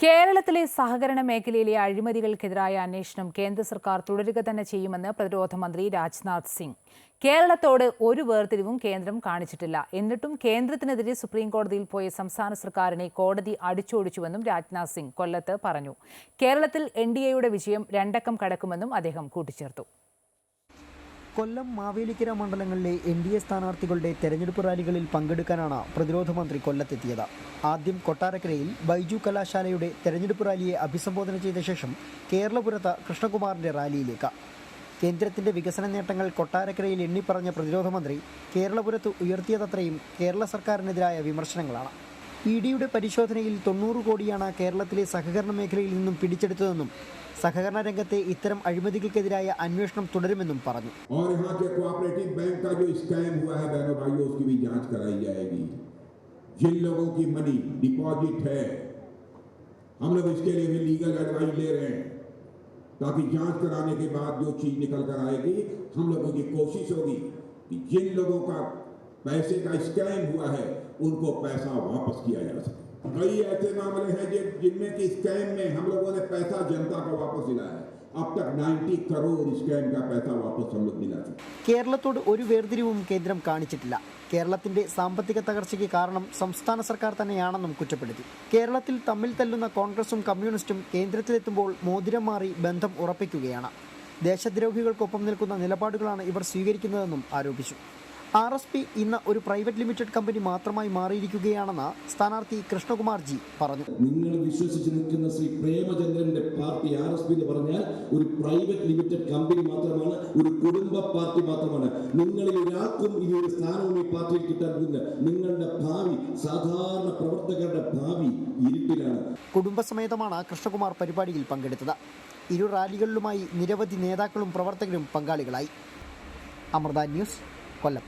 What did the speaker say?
കേരളത്തിലെ സഹകരണ മേഖലയിലെ അഴിമതികൾക്കെതിരായ അന്വേഷണം കേന്ദ്ര സർക്കാർ തുടരുക തന്നെ ചെയ്യുമെന്ന് പ്രതിരോധ മന്ത്രി രാജ്നാഥ് സിംഗ്. കേരളത്തോട് ഒരു വേർതിരിവും കേന്ദ്രം കാണിച്ചിട്ടില്ല. എന്നിട്ടും കേന്ദ്രത്തിനെതിരെ സുപ്രീം കോടതിയിൽ പോയ സംസ്ഥാന സർക്കാരിനെ കോടതി അടിച്ചോടിച്ചുവെന്നും രാജ്നാഥ് സിംഗ് കൊല്ലത്ത് പറഞ്ഞു. കേരളത്തിൽ എൻ വിജയം രണ്ടക്കം കടക്കുമെന്നും അദ്ദേഹം കൂട്ടിച്ചേർത്തു. കൊല്ലം മാവേലിക്കര മണ്ഡലങ്ങളിലെ എൻ ഡി എ സ്ഥാനാർത്ഥികളുടെ തെരഞ്ഞെടുപ്പ് റാലികളിൽ പങ്കെടുക്കാനാണ് പ്രതിരോധ മന്ത്രി കൊല്ലത്തെത്തിയത്. ആദ്യം കൊട്ടാരക്കരയിൽ ബൈജു കലാശാലയുടെ തെരഞ്ഞെടുപ്പ് റാലിയെ അഭിസംബോധന ചെയ്ത ശേഷം കേരളപുരത്ത് കൃഷ്ണകുമാറിന്റെ റാലിയിലേക്ക്. കേന്ദ്രത്തിന്റെ വികസന നേട്ടങ്ങൾ കൊട്ടാരക്കരയിൽ എണ്ണിപ്പറഞ്ഞ പ്രതിരോധ മന്ത്രി കേരളപുരത്ത് ഉയർത്തിയതത്രയും കേരള സർക്കാരിനെതിരായ വിമർശനങ്ങളാണ്. ഇ ഡിയുടെ പരിശോധനയിൽ തൊണ്ണൂറ് കോടിയാണ് കേരളത്തിലെ സഹകരണ മേഖലയിൽ നിന്നും പിടിച്ചെടുത്തതെന്നും സഹകരണ രംഗത്തെ ഇത്തരം അഴിമതികൾക്കെതിരായ അന്വേഷണം തുടരുമെന്നും പറഞ്ഞു और यहाँ के कोऑपरेटिव बैंक का जो स्कैम हुआ है बहनों भाइयों उसकी भी जांच कराई जाएगी जिन लोगों की मनी डिपॉजिट है हम लोग इसके लिए भी लीगल एडवाइस ले रहे हैं ताकि जांच कराने के बाद जो चीज निकल कर आएगी हम लोगों की कोशिश होगी कि जिन लोगों का पैसे का स्कैम हुआ है उनको पैसा वापस किया जा सके कई ऐसे मामले हैं जि- जिनमें कि स्कैम में हम लोगों ने पैसा जनता को वापस दिलाया है अब तक 90 करोड़ स्कैम का पैसा वापस हम लोग दिला चुके हैं। കേരളത്തോട് ഒരു വേർതിരിവും കേന്ദ്രം കാണിച്ചിട്ടില്ല കേരളത്തിന്റെ സാമ്പത്തിക തകർച്ചയ്ക്ക് കാരണം സംസ്ഥാന സർക്കാർ തന്നെയാണെന്നും കുറ്റപ്പെടുത്തി കേരളത്തിൽ തമ്മിൽ തല്ലുന്ന കോൺഗ്രസും കമ്മ്യൂണിസ്റ്റും കേന്ദ്രത്തിലെത്തുമ്പോൾ മോതിരം മാറി ബന്ധം ഉറപ്പിക്കുകയാണ് ദേശദ്രോഹികൾക്കൊപ്പം നിൽക്കുന്ന നിലപാടുകളാണ് ഇവർ സ്വീകരിക്കുന്നതെന്നും ആരോപിച്ചു ആർ എസ് പി ഇന്ന് ഒരു പ്രൈവറ്റ് ലിമിറ്റഡ് കമ്പനി മാത്രമായി മാറിയിരിക്കുകയാണെന്ന് സ്ഥാനാർത്ഥി കൃഷ്ണകുമാർ ജി പറഞ്ഞു. നിങ്ങൾ വിശ്വസിച്ച് നിൽക്കുന്ന ശ്രീ പ്രേമചന്ദ്രന്റെ പാർട്ടി ആർ എസ് പി എന്ന് പറഞ്ഞാൽ ഒരു പ്രൈവറ്റ് ലിമിറ്റഡ് കമ്പനി മാത്രമാണ് ഒരു കുടുംബ പാർട്ടി മാത്രമാണ്. നിങ്ങളിൽ ഒരാൾക്കും ഇനി ഒരു സ്ഥാനവും ഈ പാർട്ടിയിൽ കിട്ടാൻ പോകുന്നില്ല. നിങ്ങളുടെ ഭാവി സാധാരണ പ്രവർത്തകരുടെ ഭാവി ഇരുട്ടിലാണ്. കുടുംബസമേതമാണ് കൃഷ്ണകുമാർ പരിപാടിയിൽ പങ്കെടുത്തത്. ഇരു റാലികളിലുമായി നിരവധി നേതാക്കളും പ്രവർത്തകരും പങ്കാളികളായി. അമൃത ന്യൂസ് കൊല്ലം.